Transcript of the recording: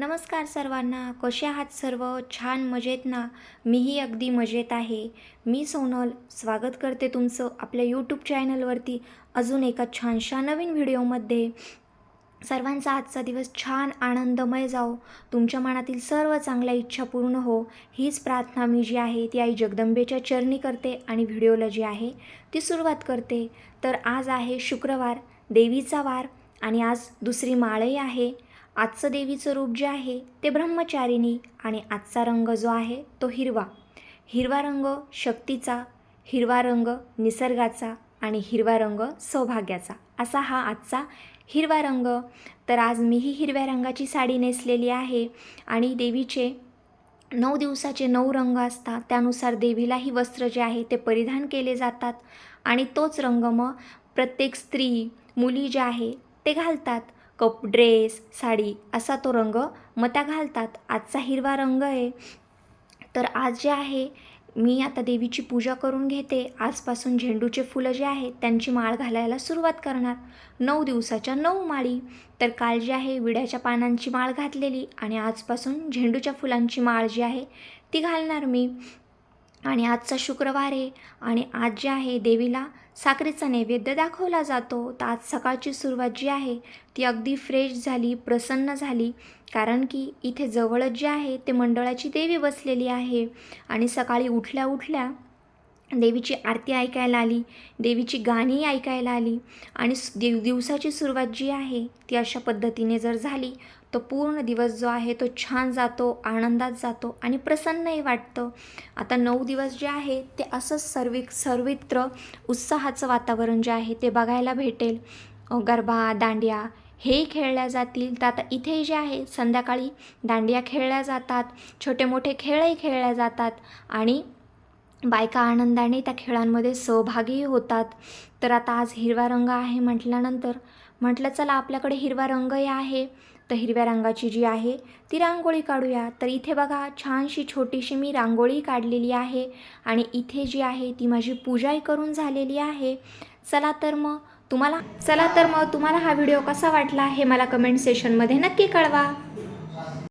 नमस्कार सर्वांना. कसे आहात सर्व? छान मजेत ना? मीही अगदी मजेत आहे. मी सोनल. स्वागत करते तुमचं आपल्या यूट्यूब चॅनलवरती अजून एका छानशा नवीन व्हिडिओमध्ये सर्वांचा आजचा दिवस छान आनंदमय जाओ तुमच्या मनातील सर्व चांगल्या इच्छा पूर्ण हो. हीच प्रार्थना मी जी आहे ती आई जगदंबेच्या चरणी करते आणि व्हिडिओला जी आहे ती सुरुवात करते. तर आज आहे शुक्रवार देवीचा वार आणि आज दुसरी माळही आहे. आजचं देवीचं रूप जे आहे ते ब्रह्मचारिणी आणि आजचा रंग जो आहे तो हिरवा. हिरवा रंग शक्तीचा हिरवा रंग निसर्गाचा आणि हिरवा रंग सौभाग्याचा. असा हा आजचा हिरवा रंग. तर आज मीही हिरव्या रंगाची साडी नेसलेली आहे आणि देवीचे नऊ दिवसाचे नऊ रंग असतात. त्यानुसार देवीलाही वस्त्र जे आहे ते परिधान केले जातात आणि तोच रंग मग प्रत्येक स्त्री मुली ज्या आहे ते घालतात. कप ड्रेस साडी असा तो रंग मग त्या घालतात. आजचा हिरवा रंग आहे. तर आज जे आहे मी आता देवीची पूजा करून घेते. आजपासून झेंडूचे फुलं जे आहेत त्यांची माळ घालायला सुरुवात करणार. नऊ दिवसाच्या नऊ माळी. तर काल जी आहे विड्याच्या पानांची माळ घातलेली आणि आजपासून झेंडूच्या फुलांची माळ जी आहे ती घालणार मी. आणि आजचा शुक्रवार आहे आणि आज जे आहे देवीला साखरेचा नैवेद्य दाखवला जातो. तर आज सकाळची सुरुवात जी आहे ती अगदी फ्रेश झाली प्रसन्न झाली. कारण की इथे जवळच जे आहे ते मंडळाची देवी बसलेली आहे. आणि सकाळी उठल्या उठल्या देवीची आरती ऐकायला आली देवीची गाणी ऐकायला आली आणि स- दिव दिवसाची सुरुवात जी आहे ती अशा पद्धतीने जर झाली तर पूर्ण दिवस जो आहे तो छान जातो आनंदात जातो आणि प्रसन्नही वाटतं. आता नऊ दिवस जे आहे ते असंच सर्विक सर्वत्र उत्साहाचं वातावरण जे आहे ते बघायला भेटेल. गरबा दांडिया हेही खेळल्या जातील. तर आता इथे जे आहे संध्याकाळी दांडिया खेळल्या जातात छोटे मोठे खेळही खेळल्या जातात आणि बायका आनंदाने त्या खेळांमध्ये सहभागी होतात. तर आता आज हिरवा रंग आहे म्हटल्यानंतर म्हटलं चला आपल्याकडे हिरवा रंगही आहे. तर हिरव्या रंगाची जी आहे ती रांगोळी काढूया. तर इथे बघा छानशी छोटीशी मी रांगोळी काढलेली आहे आणि इथे जी आहे ती माझी पूजाही करून झालेली आहे. चला तर मग तुम्हाला चला तर मग तुम्हाला हा व्हिडिओ कसा वाटला हे मला कमेंट सेशनमध्ये नक्की कळवा.